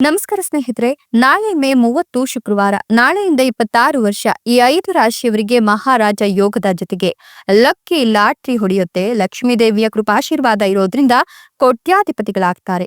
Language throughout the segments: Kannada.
ನಮಸ್ಕಾರ ಸ್ನೇಹಿತರೆ, ನಾಳೆ ಮೇ ಮೂವತ್ತು ಶುಕ್ರವಾರ, ನಾಳೆಯಿಂದ ಇಪ್ಪತ್ತಾರು ವರ್ಷ ಈ ಐದು ರಾಶಿಯವರಿಗೆ ಮಹಾರಾಜ ಯೋಗದ ಜೊತೆಗೆ ಲಕ್ಕಿ ಲಾಟ್ರಿ ಹೊಡೆಯುತ್ತೆ. ಲಕ್ಷ್ಮೀ ದೇವಿಯ ಕೃಪಾಶೀರ್ವಾದ ಇರೋದ್ರಿಂದ ಕೋಟ್ಯಾಧಿಪತಿಗಳಾಗ್ತಾರೆ.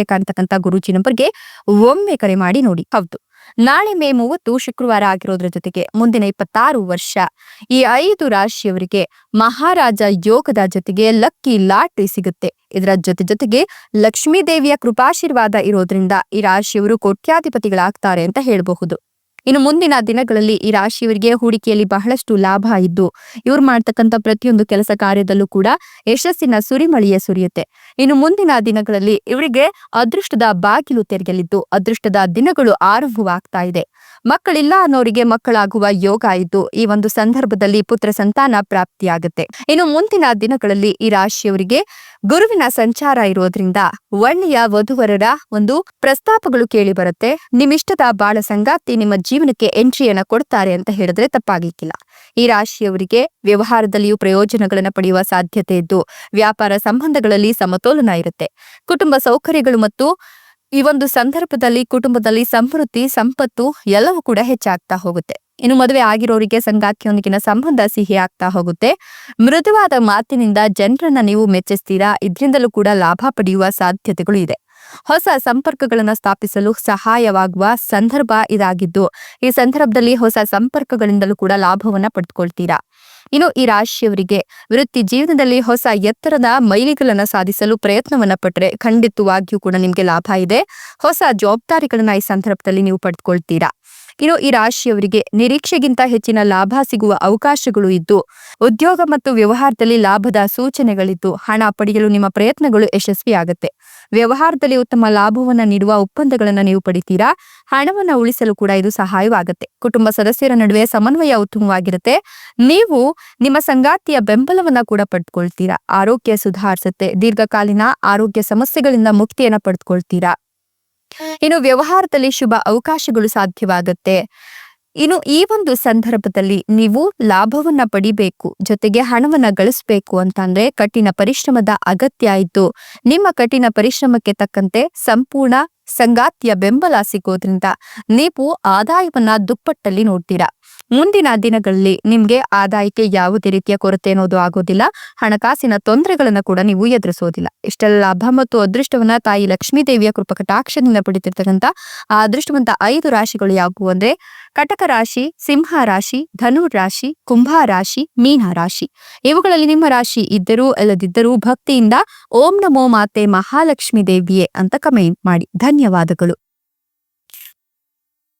ಕಾಣ್ತಕ್ಕಂಥ ಗುರುಜಿ ನಂಬರ್ಗೆ ಒಮ್ಮೆ ಕರೆ ಮಾಡಿ ನೋಡಿ. ಹೌದು. ನಾಳೆ ಮೇ ಮೂವತ್ತು ಶುಕ್ರವಾರ ಆಗಿರೋದ್ರ ಜೊತೆಗೆ ಮುಂದಿನ ಇಪ್ಪತ್ತಾರು ವರ್ಷ ಈ ಐದು ರಾಶಿಯವರಿಗೆ ಮಹಾರಾಜ ಯೋಗದ ಜೊತೆಗೆ ಲಕ್ಕಿ ಲಾಟ್ರಿ ಸಿಗುತ್ತೆ. ಇದರ ಜೊತೆ ಜೊತೆಗೆ ಲಕ್ಷ್ಮೀ ದೇವಿಯ ಕೃಪಾಶೀರ್ವಾದ ಇರೋದ್ರಿಂದ ಈ ರಾಶಿಯವರು ಕೋಟ್ಯಾಧಿಪತಿಗಳಾಗ್ತಾರೆ ಅಂತ ಹೇಳಬಹುದು. ಇನ್ನು ಮುಂದಿನ ದಿನಗಳಲ್ಲಿ ಈ ರಾಶಿಯವರಿಗೆ ಹೂಡಿಕೆಯಲ್ಲಿ ಬಹಳಷ್ಟು ಲಾಭ ಇದ್ದು, ಇವ್ರು ಮಾಡ್ತಕ್ಕಂಥ ಪ್ರತಿಯೊಂದು ಕೆಲಸ ಕಾರ್ಯದಲ್ಲೂ ಕೂಡ ಯಶಸ್ಸಿನ ಸುರಿಮಳೆಯೇ ಸುರಿಯುತ್ತೆ. ಇನ್ನು ಮುಂದಿನ ದಿನಗಳಲ್ಲಿ ಇವರಿಗೆ ಅದೃಷ್ಟದ ಬಾಗಿಲು ತೆರೆಯಲಿದ್ದು, ಅದೃಷ್ಟದ ದಿನಗಳು ಆರಂಭವಾಗ್ತಾ ಇದೆ. ಮಕ್ಕಳಿಲ್ಲ ಅನ್ನೋರಿಗೆ ಮಕ್ಕಳಾಗುವ ಯೋಗ ಇದ್ದು ಈ ಒಂದು ಸಂದರ್ಭದಲ್ಲಿ ಪುತ್ರ ಸಂತಾನ ಪ್ರಾಪ್ತಿಯಾಗುತ್ತೆ. ಇನ್ನು ಮುಂದಿನ ದಿನಗಳಲ್ಲಿ ಈ ರಾಶಿಯವರಿಗೆ ಗುರುವಿನ ಸಂಚಾರ ಇರೋದ್ರಿಂದ ಒಳ್ಳೆಯ ವಧುವರರ ಒಂದು ಪ್ರಸ್ತಾಪಗಳು ಕೇಳಿ ಬರುತ್ತೆ. ನಿಮ್ಮಿಷ್ಟದ ಬಾಳ ಸಂಗಾತಿ ನಿಮ್ಮ ಜೀವನಕ್ಕೆ ಎಂಟ್ರಿಯನ್ನ ಕೊಡ್ತಾರೆ ಅಂತ ಹೇಳಿದ್ರೆ ತಪ್ಪಾಗಿಕ್ಕಿಲ್ಲ. ಈ ರಾಶಿಯವರಿಗೆ ವ್ಯವಹಾರದಲ್ಲಿಯೂ ಪ್ರಯೋಜನಗಳನ್ನ ಪಡೆಯುವ ಸಾಧ್ಯತೆ ಇದ್ದು, ವ್ಯಾಪಾರ ಸಂಬಂಧಗಳಲ್ಲಿ ಸಮತೋಲನ ಇರುತ್ತೆ. ಕುಟುಂಬ ಸೌಕರ್ಯಗಳು ಮತ್ತು ಈ ಒಂದು ಸಂದರ್ಭದಲ್ಲಿ ಕುಟುಂಬದಲ್ಲಿ ಸಮೃದ್ಧಿ, ಸಂಪತ್ತು ಎಲ್ಲವೂ ಕೂಡ ಹೆಚ್ಚಾಗ್ತಾ ಹೋಗುತ್ತೆ. ಇನ್ನು ಮದುವೆ ಆಗಿರೋರಿಗೆ ಸಂಗಾತಿಯೊಂದಿಗಿನ ಸಂಬಂಧ ಸಿಹಿ ಆಗ್ತಾ ಹೋಗುತ್ತೆ. ಮೃದುವಾದ ಮಾತಿನಿಂದ ಜನರನ್ನ ನೀವು ಮೆಚ್ಚಿಸ್ತೀರಾ? ಇದರಿಂದಲೂ ಕೂಡ ಲಾಭ ಪಡೆಯುವ ಸಾಧ್ಯತೆಗಳು ಇದೆ. ಹೊಸ ಸಂಪರ್ಕಗಳನ್ನು ಸ್ಥಾಪಿಸಲು ಸಹಾಯವಾಗುವ ಸಂದರ್ಭ ಇದಾಗಿದ್ದು, ಈ ಸಂದರ್ಭದಲ್ಲಿ ಹೊಸ ಸಂಪರ್ಕಗಳಿಂದಲೂ ಕೂಡ ಲಾಭವನ್ನ ಪಡೆದುಕೊಳ್ತೀರಾ ಇನ್ನು ಈ ರಾಶಿಯವರಿಗೆ ವೃತ್ತಿ ಜೀವನದಲ್ಲಿ ಹೊಸ ಎತ್ತರದ ಮೈಲಿಗಳನ್ನ ಸಾಧಿಸಲು ಪ್ರಯತ್ನವನ್ನ ಪಟ್ಟರೆ ಖಂಡಿತವಾಗಿಯೂ ಕೂಡ ನಿಮ್ಗೆ ಲಾಭ ಇದೆ. ಹೊಸ ಜವಾಬ್ದಾರಿಗಳನ್ನ ಈ ಸಂದರ್ಭದಲ್ಲಿ ನೀವು ಪಡೆದುಕೊಳ್ತೀರಾ ಇನ್ನು ಈ ರಾಶಿಯವರಿಗೆ ನಿರೀಕ್ಷೆಗಿಂತ ಹೆಚ್ಚಿನ ಲಾಭ ಸಿಗುವ ಅವಕಾಶಗಳು ಇದ್ದು, ಉದ್ಯೋಗ ಮತ್ತು ವ್ಯವಹಾರದಲ್ಲಿ ಲಾಭದ ಸೂಚನೆಗಳಿದ್ದು, ಹಣ ಪಡೆಯಲು ನಿಮ್ಮ ಪ್ರಯತ್ನಗಳು ಯಶಸ್ವಿಯಾಗುತ್ತೆ. ವ್ಯವಹಾರದಲ್ಲಿ ಉತ್ತಮ ಲಾಭವನ್ನ ನೀಡುವ ಒಪ್ಪಂದಗಳನ್ನು ನೀವು ಪಡಿತೀರಾ? ಹಣವನ್ನ ಉಳಿಸಲು ಕೂಡ ಇದು ಸಹಾಯವಾಗುತ್ತೆ. ಕುಟುಂಬ ಸದಸ್ಯರ ನಡುವೆ ಸಮನ್ವಯ ಉತ್ತಮವಾಗಿರುತ್ತೆ. ನೀವು ನಿಮ್ಮ ಸಂಗಾತಿಯ ಬೆಂಬಲವನ್ನ ಕೂಡ ಪಡ್ಕೊಳ್ತೀರಾ. ಆರೋಗ್ಯ ಸುಧಾರಿಸುತ್ತೆ. ದೀರ್ಘಕಾಲೀನ ಆರೋಗ್ಯ ಸಮಸ್ಯೆಗಳಿಂದ ಮುಕ್ತಿಯನ್ನ ಪಡೆದುಕೊಳ್ತೀರಾ ಇನ್ನು ವ್ಯವಹಾರದಲ್ಲಿ ಶುಭ ಅವಕಾಶಗಳು ಸಾಧ್ಯವಾಗುತ್ತೆ. ಇನ್ನು ಈ ಒಂದು ಸಂದರ್ಭದಲ್ಲಿ ನೀವು ಲಾಭವನ್ನ ಪಡಿಬೇಕು, ಜೊತೆಗೆ ಹಣವನ್ನ ಗಳಿಸಬೇಕು ಅಂತಂದ್ರೆ ಕಠಿಣ ಪರಿಶ್ರಮದ ಅಗತ್ಯ ಇದ್ದು, ನಿಮ್ಮ ಕಠಿಣ ಪರಿಶ್ರಮಕ್ಕೆ ತಕ್ಕಂತೆ ಸಂಪೂರ್ಣ ಸಂಗಾತಿಯ ಬೆಂಬಲ ಸಿಗೋದ್ರಿಂದ ನೀವು ಆದಾಯವನ್ನ ದುಪ್ಪಟ್ಟಲ್ಲಿ ನೋಡ್ತೀರಾ. ಮುಂದಿನ ದಿನಗಳಲ್ಲಿ ನಿಮ್ಗೆ ಆದಾಯಕ್ಕೆ ಯಾವುದೇ ರೀತಿಯ ಕೊರತೆ ಅನ್ನೋದು ಆಗೋದಿಲ್ಲ. ಹಣಕಾಸಿನ ತೊಂದರೆಗಳನ್ನ ಕೂಡ ನೀವು ಎದುರಿಸೋದಿಲ್ಲ. ಇಷ್ಟೆಲ್ಲ ಲಾಭ ಮತ್ತು ಅದೃಷ್ಟವನ್ನ ತಾಯಿ ಲಕ್ಷ್ಮೀ ದೇವಿಯ ಕೃಪಕಟಾಕ್ಷದಿಂದ ಪಡಿತಿರ್ತಕ್ಕಂಥ ಆ ಅದೃಷ್ಟವಂತ ಐದು ರಾಶಿಗಳು ಯಾವುವು ಅಂದ್ರೆ ಕಟಕ ರಾಶಿ, ಸಿಂಹ ರಾಶಿ, ಧನು ರಾಶಿ, ಕುಂಭ ರಾಶಿ, ಮೀನ ರಾಶಿ. ಇವುಗಳಲ್ಲಿ ನಿಮ್ಮ ರಾಶಿ ಇದ್ದರೂ ಅಲ್ಲದಿದ್ದರೂ ಭಕ್ತಿಯಿಂದ ಓಂ ನಮೋ ಮಾತೆ ಮಹಾಲಕ್ಷ್ಮಿ ದೇವಿಯೇ ಅಂತ ಕಮೆಂಟ್ ಮಾಡಿ. ಧನ್ಯವಾದಗಳು.